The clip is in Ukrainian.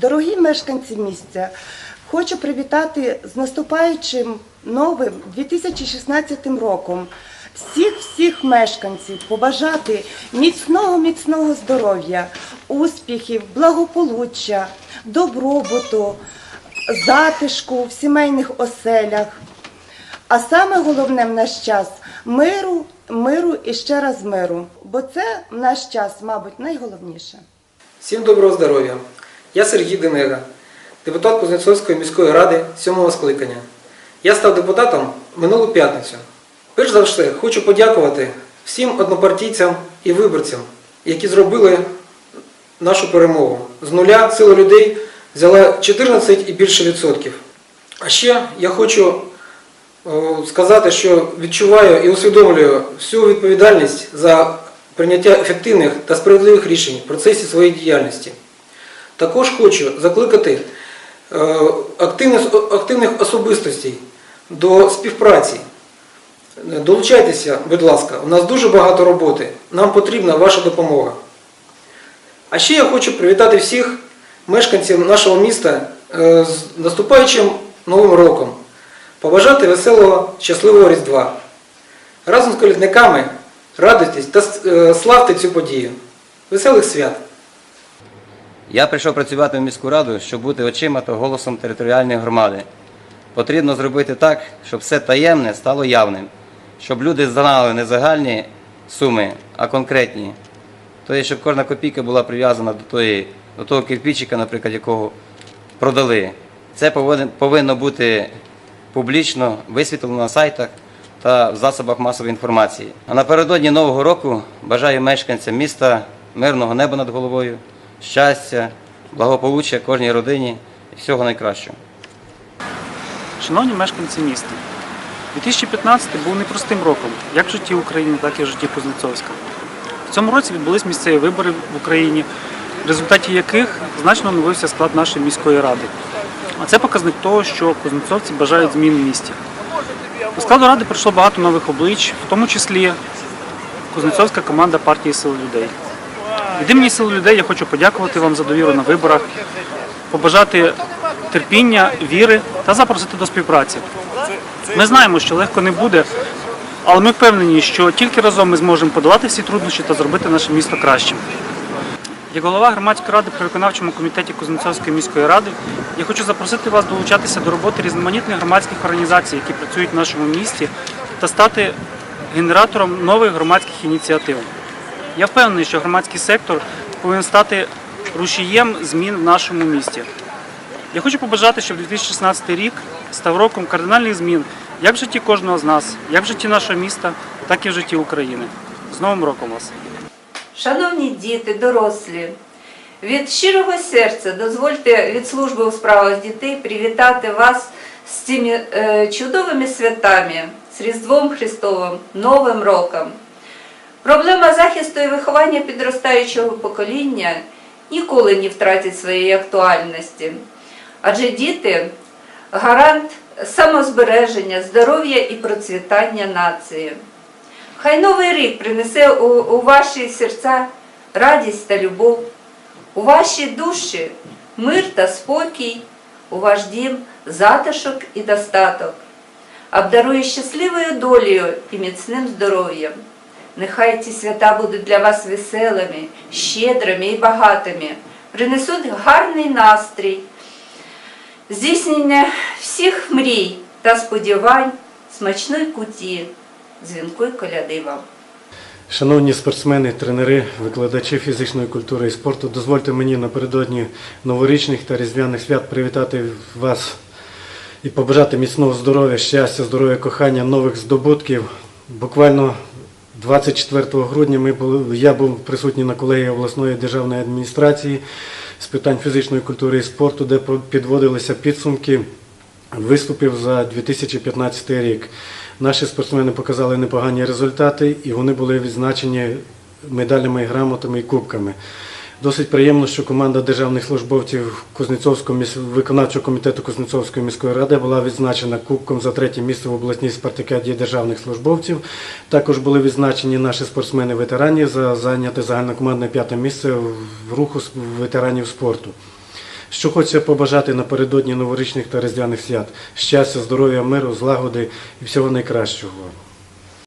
Дорогі мешканці місця, хочу привітати з наступаючим новим 2016 роком всіх всіх мешканців, побажати міцного міцного здоров'я, успіхів, благополуччя, добробуту, затишку в сімейних оселях. А саме головне в наш час миру, миру і ще раз миру. Бо це в наш час, мабуть, найголовніше. Всім доброго здоров'я! Я Сергій Денега, депутат Кузнецовської міської ради 7 скликання. Я став депутатом минулу п'ятницю. Перш за все, хочу подякувати всім однопартійцям і виборцям, які зробили нашу перемогу. З нуля сила людей взяла 14 і більше відсотків. А ще я хочу е, сказати, що відчуваю і усвідомлюю всю відповідальність за прийняття ефективних та справедливих рішень в процесі своєї діяльності. Також хочу закликати е, активних, особистостей до співпраці. Долучайтеся, будь ласка, у нас дуже багато роботи. Нам потрібна ваша допомога. А ще я хочу привітати всіх мешканців нашого міста е, з наступаючим Новим роком. Побажати веселого, щасливого Різдва. Разом з колідниками радуйтесь та е, славте цю подію. Веселих свят! Я прийшов працювати в міську раду, щоб бути очима та голосом територіальної громади. Потрібно зробити так, щоб все таємне стало явним, щоб люди знали не загальні суми, а конкретні. Тобто, щоб кожна копійка була прив'язана до, тої, до того кирпичика, наприклад, якого продали. Це повинно бути публічно висвітлено на сайтах та в засобах масової інформації. А напередодні Нового року бажаю мешканцям міста мирного неба над головою, щастя, благополуччя кожній родині і всього найкращого. Шановні мешканці міста, 2015 був непростим роком, як в житті України, так і в житті Кузнецовська. В цьому році відбулись місцеві вибори в Україні, в результаті яких значно оновився склад нашої міської ради. А це показник того, що кузнецовці бажають змін в місті. До складу ради прийшло багато нових облич, в тому числі Кузнецовська команда партії Сил людей. Від імені сил людей я хочу подякувати вам за довіру на виборах, побажати терпіння, віри та запросити до співпраці. Ми знаємо, що легко не буде, але ми впевнені, що тільки разом ми зможемо подолати всі труднощі та зробити наше місто кращим. Як голова громадської ради при виконавчому комітеті Кузнецовської міської ради, я хочу запросити вас долучатися до роботи різноманітних громадських організацій, які працюють в нашому місті, та стати генератором нових громадських ініціатив. Я впевнений, що громадський сектор повинен стати рушієм змін в нашому місті. Я хочу побажати, щоб 2016 рік став роком кардинальних змін як в житті кожного з нас, як в житті нашого міста, так і в житті України. З Новим роком вас! Шановні діти, дорослі, від щирого серця дозвольте від служби у справах дітей привітати вас з цими е, чудовими святами, з Різдвом Христовим, Новим роком. Проблема захисту і виховання підростаючого покоління ніколи не втратить своєї актуальності, адже діти гарант самозбереження, здоров'я і процвітання нації. Хай новий рік принесе у, ваші серця радість та любов, у ваші душі мир та спокій, у ваш дім затишок і достаток, обдарує щасливою долею і міцним здоров'ям. Нехай ці свята будуть для вас веселими, щедрими і багатими, принесуть гарний настрій, здійснення всіх мрій та сподівань, смачної куті, дзвінкої коляди вам. Шановні спортсмени, тренери, викладачі фізичної культури і спорту, дозвольте мені напередодні новорічних та різдвяних свят привітати вас і побажати міцного здоров'я, щастя, здоров'я, кохання, нових здобутків. Буквально 24 грудня ми були, я був присутній на колегії обласної державної адміністрації з питань фізичної культури і спорту, де підводилися підсумки виступів за 2015 рік. Наші спортсмени показали непогані результати і вони були відзначені медалями, грамотами і кубками. Досить приємно, що команда державних службовців Кузнецовського міс- виконавчого комітету Кузнецовської міської ради була відзначена кубком за третє місце в обласній спартакіаді державних службовців. Також були відзначені наші спортсмени-ветерані за зайняте загальнокомандне п'яте місце в руху ветеранів спорту. Що хочеться побажати напередодні новорічних та різдвяних свят? Щастя, здоров'я, миру, злагоди і всього найкращого.